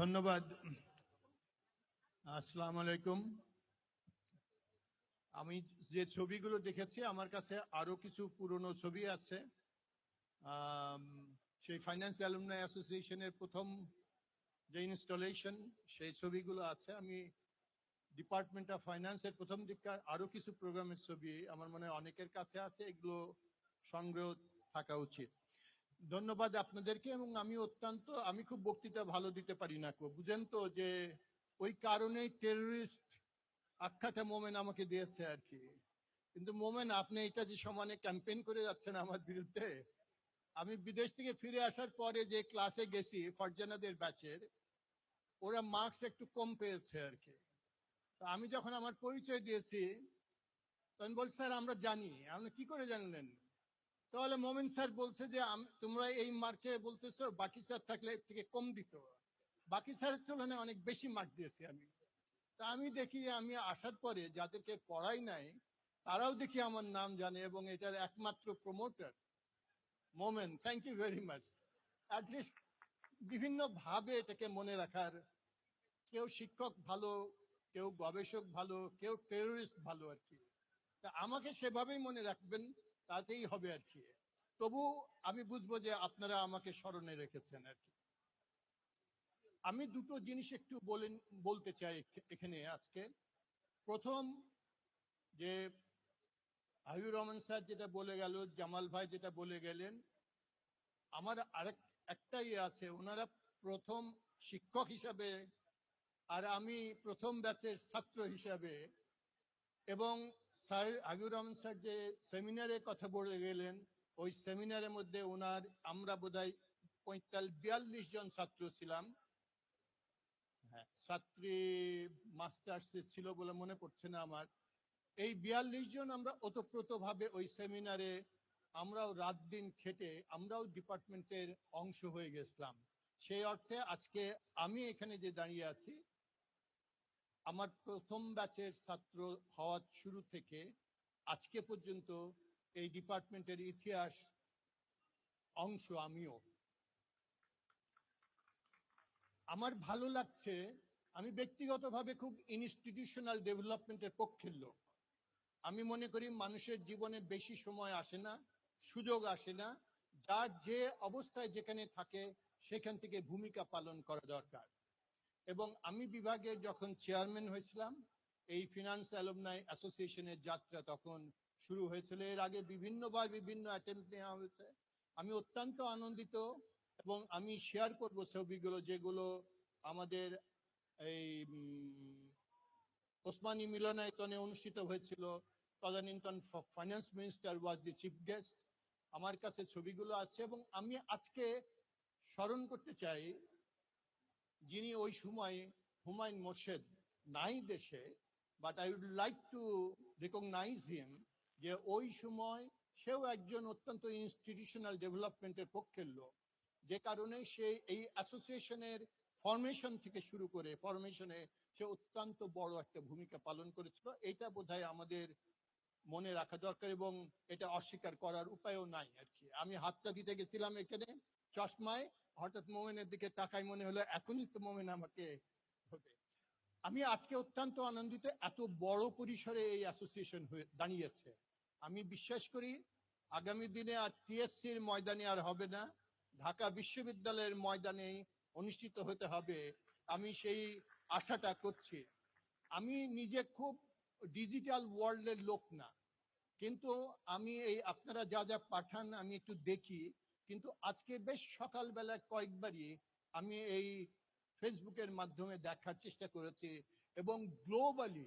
ধন্যবাদ। আসসালামু আলাইকুম। আমি যে ছবিগুলো দেখেছি, আমার কাছে আরও কিছু পুরনো ছবি আছে। সেই ফাইন্যান্স অ্যালুমনাই অ্যাসোসিয়েশনের প্রথম যে ইনস্টলেশন সেই ছবিগুলো আছে। আমি ডিপার্টমেন্ট অফ ফাইন্যান্সের প্রথম দিককার আরও কিছু প্রোগ্রামের ছবি, আমার মনে হয় অনেকের কাছে আছে, এগুলো সংগ্রহ থাকা উচিত। ধন্যবাদ আপনাদেরকে এবং আমি অত্যন্ত, আমি খুব বক্তৃতা ভালো দিতে পারি না কো। বুঝেন তো যে ওই কারণেই টেররিস্ট আখ্যাটা মোমেন আমাকে দিয়েছে আর কি। কিন্তু মোমেন, আপনি এটা যে সমানে ক্যাম্পেইন করে যাচ্ছেন আমার বিরুদ্ধে, আমি বিদেশ থেকে ফিরে আসার পরে যে ক্লাসে গেছি, ফরজানাদের ব্যাচের ওরা মার্কস একটু কম পেয়েছে আর কি। তা আমি যখন আমার পরিচয় দিয়েছি, তখন বল স্যার, আমরা জানি। আপনি কি করে জানলেন? তাহলে মোমেন স্যার বলছে যে তোমরা এই মার্কে বলতেছো, বাকি স্যার থাকলে এর থেকে কম দিত। বাকি স্যারের তুলনায় অনেক বেশি মার্ক দিয়েছি আমি। তা আমি দেখি, আমি আসার পরে যাদেরকে পড়াই নাই, তারাও দেখি আমার নাম জানে এবং এটার একমাত্র promoter Momen. Thank you very much at least বিভিন্ন ভাবে এটাকে মনে রাখার, কেউ শিক্ষক ভালো, কেউ গবেষক ভালো, কেউ টেরোরিস্ট ভালো আর কি। তা আমাকে সেভাবেই মনে রাখবেন। তাতেই হবে আর কি। তবু আমি বুঝব যে আপনারা আমাকে স্মরণে রেখেছেন আর কি। আমি দুটো জিনিস একটু বলেন বলতে চাই এখানে আজকে। প্রথম যে হাবিবুর রহমান স্যার যেটা বলে গেল, জামাল ভাই যেটা বলে গেলেন, আমার আরেক, একটাই আছে, ওনারা প্রথম শিক্ষক হিসাবে আর আমি প্রথম ব্যাচের ছাত্র হিসাবে এবং স্যার হাবিবুর রহমান স্যার যে সেমিনারে কথা বলে গেলেন ওই সেমিনারের মধ্যে ওনার আমরা বোধহয় পঁয়তাল্লিশ বিয়াল্লিশ জন ছাত্র ছিলাম। হ্যাঁ। ছাত্রী মাস্টার্স ছিল বলে মনে পড়ছে না আমার। এই বিয়াল্লিশ জন আমরা ওতপ্রোত ভাবে ওই সেমিনারে আমরাও রাত দিন খেটে আমরাও ডিপার্টমেন্টের অংশ হয়ে গেছিলাম। সেই অর্থে আজকে আমি এখানে যে দাঁড়িয়ে আছি আমার প্রথম ব্যাচের ছাত্র হওয়ার শুরু থেকে আজকে পর্যন্ত এই ডিপার্টমেন্টের ইতিহাস অংশ আমিও। আমার ভালো লাগছে, আমি ব্যক্তিগতভাবে খুব ইনস্টিটিউশনাল ডেভেলপমেন্টের পক্ষের লোক। আমি মনে করি মানুষের জীবনে বেশি সময় আসে না, সুযোগ আসে না, যার যে অবস্থায় যেখানে থাকে সেখান থেকে ভূমিকা পালন করা দরকার। এবং আমি বিভাগের যখন চেয়ারম্যান হয়েছিলাম, এই ফিনান্স অ্যালুমনাই অ্যাসোসিয়েশনের যাত্রা তখন শুরু হয়েছিল। এর আগে বিভিন্নবার বিভিন্ন অ্যাটেম্প নেওয়া হয়েছে। আমি অত্যন্ত আনন্দিত এবং আমি শেয়ার করব ছবিগুলো যেগুলো আমাদের এই ওসমানী মিলনায়তনে অনুষ্ঠিত হয়েছিল। তদানীন্তন finance minister was the chief guest আমার কাছে ছবিগুলো আছে এবং আমি আজকে স্মরণ করতে চাই যিনি ওই সময় হুমায়ুন মোর্শেদ নাই দেশে but I would like to recognise him যে ওই সময় সেও একজন অত্যন্ত ইনস্টিটিউশনাল ডেভেলপমেন্টের পক্ষের লোক। যে কারণে সে এই অ্যাসোসিয়েশনের ফরমেশন থেকে শুরু করে ফরমেশনে সে অত্যন্ত বড় একটা ভূমিকা পালন করেছিল। এটা বোধহয় আমাদের মনে রাখা দরকার এবং এটা অস্বীকার করার উপায়ও নাই আর কি। আমি হাতটা দিতে গেছিলাম এখানে। চশমায় হঠাৎ মোমেনের দিকে তাকাই মনে হলো, এখনই তো মোমেন আমাকে হবে। আমি আজকে অত্যন্ত আনন্দিত, এত বড় পরিসরে এই অ্যাসোসিয়েশন হয়ে দাঁড়িয়েছে। আমি বিশ্বাস করি, আগামী দিনে আর টিএসসির ময়দানে আর হবে না, ঢাকা বিশ্ববিদ্যালয়ের ময়দানে অনুষ্ঠিত হতে হবে, আমি সেই আশাটা করছি। আমি নিজে খুব ডিজিটাল ওয়ার্ল্ডের লোক না, কিন্তু আমি এই আপনারা যা যা পাঠান, আমি একটু দেখি। কিন্তু আজকে বেশ সকালবেলা কয়েকবারই আমি এই ফেসবুকের মাধ্যমে দেখার চেষ্টা করেছি এবং গ্লোবালি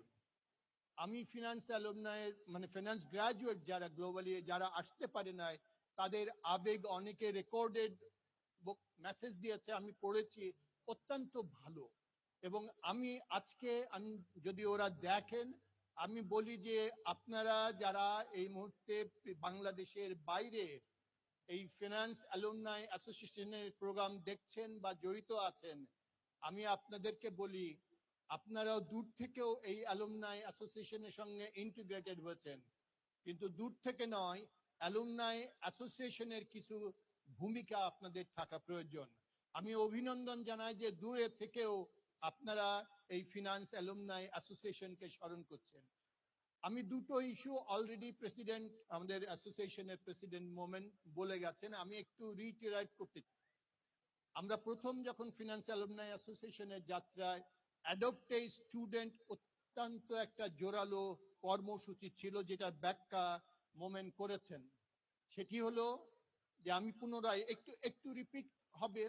আমি ফিনান্স অ্যালুমনায়ের মানে ফিনান্স গ্রাজুয়েট যারা গ্লোবালি যারা আসতে পারে নাই, তাদের আবেগ অনেকে রেকর্ডেড মেসেজ দিয়েছে, আমি পড়েছি, অত্যন্ত ভালো। এবং আমি আজকে আমি, যদি ওরা দেখেন, আমি বলি যে আপনারা যারা এই মুহূর্তে বাংলাদেশের বাইরে এই ফিনান্স অ্যালুমনাই অ্যাসোসিয়েশনের প্রোগ্রাম দেখছেন বা জড়িত আছেন, আমি আপনাদেরকে বলি, আপনারাও দূর থেকেও এই অ্যালুমনাই অ্যাসোসিয়েশনের সঙ্গে ইন্টিগ্রেটেড হয়েছেন। কিন্তু দূর থেকে নয় অ্যালুমনাই অ্যাসোসিয়েশনের কিছু ভূমিকা আপনাদের থাকা প্রয়োজন। আমি অভিনন্দন জানাই যে দূরে থেকেও আপনারা এই ফিনান্স অ্যালুমনাই অ্যাসোসিয়েশনকে স্মরণ করছেন। আমি দুটো ইস্যু অলরেডি প্রেসিডেন্ট আমাদের অ্যাসোসিয়েশনের প্রেসিডেন্ট মোমেন বলে গেছেন, আমি একটু রিটেরাইট করতে। আমরা প্রথম যখন ফিনান্স অ্যালুমনাই অ্যাসোসিয়েশনের যাত্রায় অ্যাডপ্টে স্টুডেন্ট অত্যন্ত একটা জোরালো কর্মসূচি ছিল যেটার ব্যাখ্যা মোমেন করেছেন। সেটি হলো যে আমি পুনরায় একটু একটু রিপিট হবে।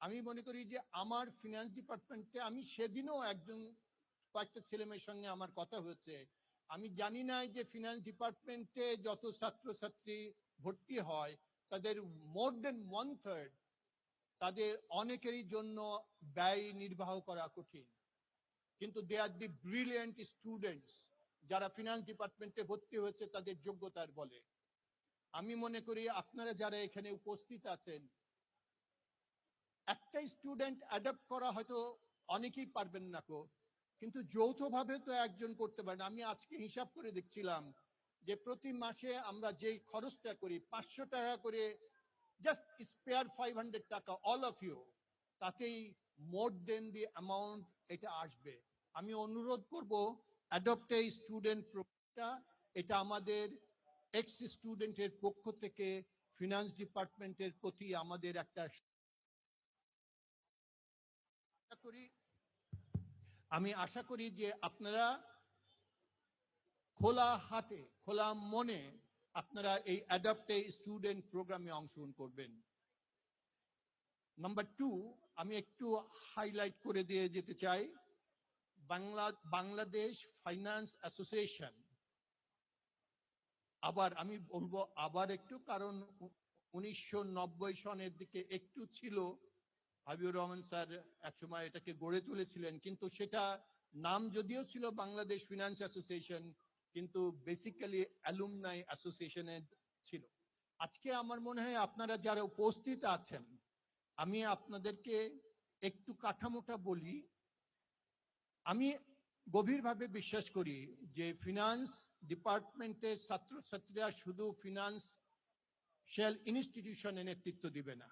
আমি মনে করি যে আমার ফিনান্স ডিপার্টমেন্টে আমি সেদিনও একজন কয়েকটা ছেলেমেয়ের সঙ্গে আমার কথা হয়েছে। আমি জানি না যে ফিনান্স ডিপার্টমেন্টে যত ছাত্রছাত্রী ভর্তি হয়, তাদের মোর দেন ওয়ান থার্ড তাদের অনেকেরই জন্য ব্যয় নির্বাহ করা কঠিন। কিন্তু they are the brilliant students যারা ফিনান্স ডিপার্টমেন্টে ভর্তি হয়েছে, তাদের যোগ্যতার বলে। আমি মনে করি আপনারা যারা এখানে উপস্থিত আছেন একটা স্টুডেন্ট অ্যাডাপ্ট করা হয়তো অনেকেই পারবেন না কো কিন্তু যৌথভাবে তো একজন করতে পারেন। আমি আজকে হিসাব করে দেখছিলাম যে প্রতি মাসে আমরা যেই খরচটা করি, পাঁচশো টাকা করে just spare five hundred taka all of you তাতেই মোর দেন দি অ্যামাউন্ট এটা আসবে। আমি অনুরোধ করব অ্যাডপ্ট এ স্টুডেন্ট প্রোগ্রামটা এটা আমাদের এক্স স্টুডেন্টের পক্ষ থেকে ফিনান্স ডিপার্টমেন্টের প্রতি আমাদের একটা করি। আমি আশা করি যে আপনারা খোলা হাতে, খোলা মনে আপনারা এই অ্যাডাপ্টে স্টুডেন্ট প্রোগ্রামে অংশগ্রহণ করবেন। নাম্বার টু আমি একটু হাইলাইট করে দিয়ে যেতে চাই। বাংলা, বাংলাদেশ ফাইন্যান্স অ্যাসোসিয়েশন আবার আমি বলব আবার একটু, কারণ উনিশশো নব্বই সনের দিকে একটু ছিল হাবিবুর রহমান স্যার একসময় এটাকে গড়ে তুলেছিলেন, কিন্তু সেটা নাম যদিও ছিল বাংলাদেশ ফিনান্স অ্যাসোসিয়েশন কিন্তু বেসিক্যালি অ্যালুমনাই অ্যাসোসিয়েশনের ছিল। আজকে আমার মনে হয় আপনারা যারা উপস্থিত আছেন, আমি আপনাদেরকে একটু কাঠামোটা বলি। আমি গভীরভাবে বিশ্বাস করি যে ফিনান্স ডিপার্টমেন্টের ছাত্রছাত্রীরা শুধু ফিনান্সিয়াল ইনস্টিটিউশনে নেতৃত্ব দিবে না।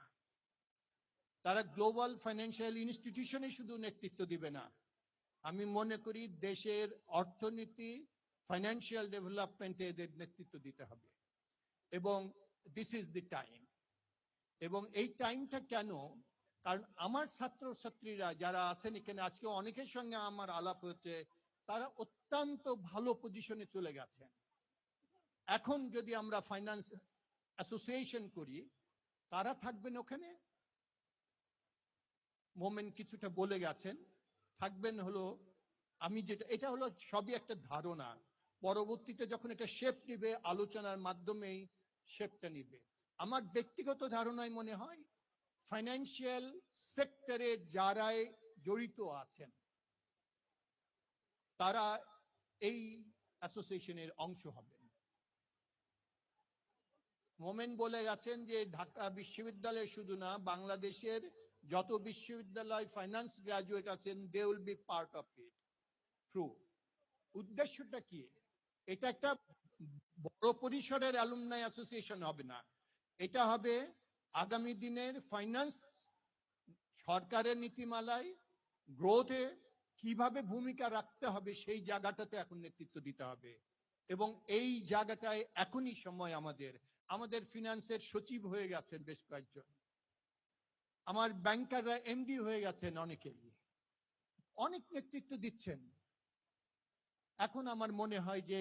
তারা গ্লোবাল ফাইন্যান্সিয়াল ইনস্টিটিউশনে শুধু নেতৃত্ব দিবে না। আমি মনে করি দেশের অর্থনীতি, ফাইন্যান্সিয়াল ডেভেলপমেন্টে এদের নেতৃত্ব দিতে হবে। এবং দিস ইজ দি টাইম এবং এই টাইমটা কেন? কারণ আমার ছাত্রছাত্রীরা যারা আছেন এখানে, আজকে অনেকের সঙ্গে আমার আলাপ হয়েছে, তারা অত্যন্ত ভালো পজিশনে চলে গেছেন। এখন যদি আমরা ফাইন্যান্স অ্যাসোসিয়েশন করি, তারা থাকবেন ওখানে? মোমেন কিছুটা বলে গেছেন। থাকবেন হলো, আমি যেটা, এটা হলো সবই একটা ধারণা। পরবর্তীতে যখন এটা শেপ নিবে, আলোচনার মাধ্যমেই শেপটা নিবে। আমার ব্যক্তিগত ধারণায় মনে হয় ফাইন্যান্সিয়াল সেক্টরে যারাই জড়িত আছেন, তারা এই অ্যাসোসিয়েশনের অংশ হবেন। মোমেন বলে গেছেন যে ঢাকা বিশ্ববিদ্যালয় শুধু না, বাংলাদেশের যত বিশ্ববিদ্যালয় ফাইন্যান্স গ্রাজুয়েট আছেন they will be part of it true উদ্দেশ্যটা কি? এটা একটা বড় পরিসরের অ্যালুমনাই অ্যাসোসিয়েশন হবে না। এটা হবে আগামী দিনের ফাইন্যান্স সরকারের নীতিমালায় গ্রোথে কীভাবে ভূমিকা রাখতে হবে সেই জায়গাটাতে এখন নেতৃত্ব দিতে হবে। এবং এই জায়গাটায় এখনই সময় আমাদের। আমাদের ফিনান্সের সচিব হয়ে গেছেন বেশ কয়েকজন। আমার ব্যাংকাররা এমডি হয়ে গেছেন অনেকেই। অনেক নেতৃত্ব দিচ্ছেন। এখন আমার মনে হয় যে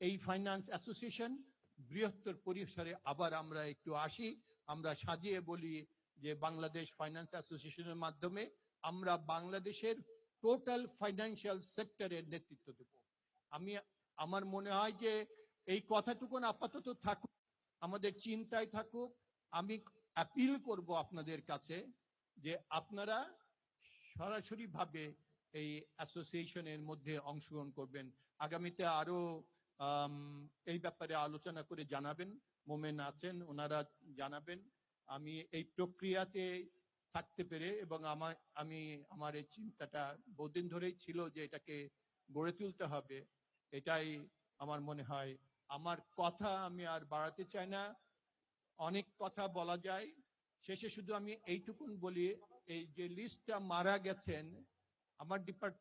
এই ফাইন্যান্স অ্যাসোসিয়েশন বৃহত্তর পরিসরে আবার আমরা একটু আসি, আমরা সাজিয়ে বলি যে বাংলাদেশ ফাইন্যান্স অ্যাসোসিয়েশনের মাধ্যমে আমরা বাংলাদেশের টোটাল ফাইন্যান্সিয়াল সেক্টরের নেতৃত্ব দেব। আমি, আমার মনে হয় যে এই কথাটুকুন আপাতত থাকুক, আমাদের চিন্তায় থাকুক, আমি অ্যাপিল করব আপনাদের কাছে যে আপনারা সরাসরি ভাবে এই অ্যাসোসিয়েশনের মধ্যে অংশগ্রহণ করবেন। আগামীতে আরও এই ব্যাপারে আলোচনা করে জানাবেন। মোমেন আছেন, ওনারা জানাবেন। আমি এই প্রক্রিয়াতে থাকতে পেরে এবং আমার আমি আমার এই চিন্তাটা বহুদিন ধরেই ছিল যে এটাকে গড়ে তুলতে হবে। এটাই আমার মনে হয়। আমার কথা আমি আর বাড়াতে চাই না। অনেক কথা বলা যায়। শেষে শুধু আমি এইটুকুন বলি, এই যে লিস্টটা মারা গেছেন, আমার ডিপার্ট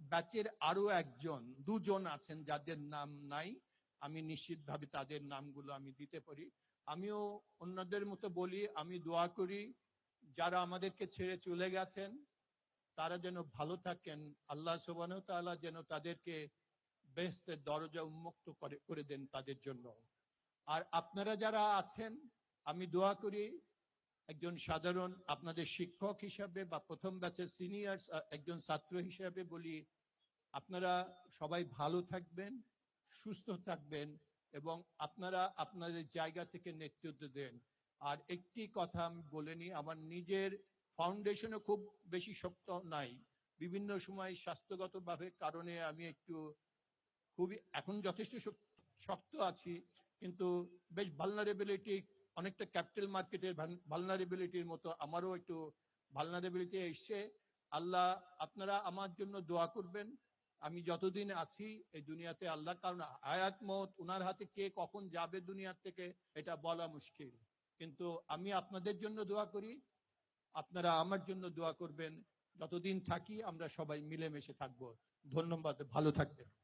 ব্যাচের আরও একজন, দুজন আছেন যাদের নাম নাই। আমি নিশ্চিতভাবে তাদের নামগুলো আমি দিতে পারি। আমিও অন্যদের মতো বলি, আমি দোয়া করি, যারা আমাদেরকে ছেড়ে চলে গেছেন, তারা যেন ভালো থাকেন। আল্লাহ সুবহানাহু ওয়া তাআলা যেন তাদেরকে বেহেশতের দরজা উন্মুক্ত করে করে দেন তাদের জন্য। আর আপনারা যারা আছেন, আমি দোয়া করি একজন সাধারণ আপনাদের শিক্ষক হিসাবে বা প্রথম ব্যাচের সিনিয়র একজন ছাত্র হিসাবে বলি, আপনারা সবাই ভালো থাকবেন, সুস্থ থাকবেন এবং আপনারা আপনাদের জায়গা থেকে নেতৃত্ব দেন। আর একটি কথা আমি বলে নিই, আমার নিজের ফাউন্ডেশনও খুব বেশি শক্ত নাই। বিভিন্ন সময় স্বাস্থ্যগতভাবে কারণে আমি একটু খুবই, এখন যথেষ্ট শক্ত আছি। কিন্তু বেশ ভালনারেবিলিটি অনেকটা ক্যাপিটাল মার্কেটের ভালনারেবিলিটির মতো আমারও একটু ভালনারেবিলিটি এসছে। আল্লাহ, আপনারা আমার জন্য দোয়া করবেন। আমি যতদিন আছি এই দুনিয়াতে আল্লাহ, কারণ হায়াত মত ওনার হাতে কে কখন যাবে দুনিয়ার থেকে, এটা বলা মুশকিল। কিন্তু আমি আপনাদের জন্য দোয়া করি। আপনারা আমার জন্য দোয়া করবেন। যতদিন থাকি আমরা সবাই মিলেমিশে থাকব। ধন্যবাদ, ভালো থাকবেন।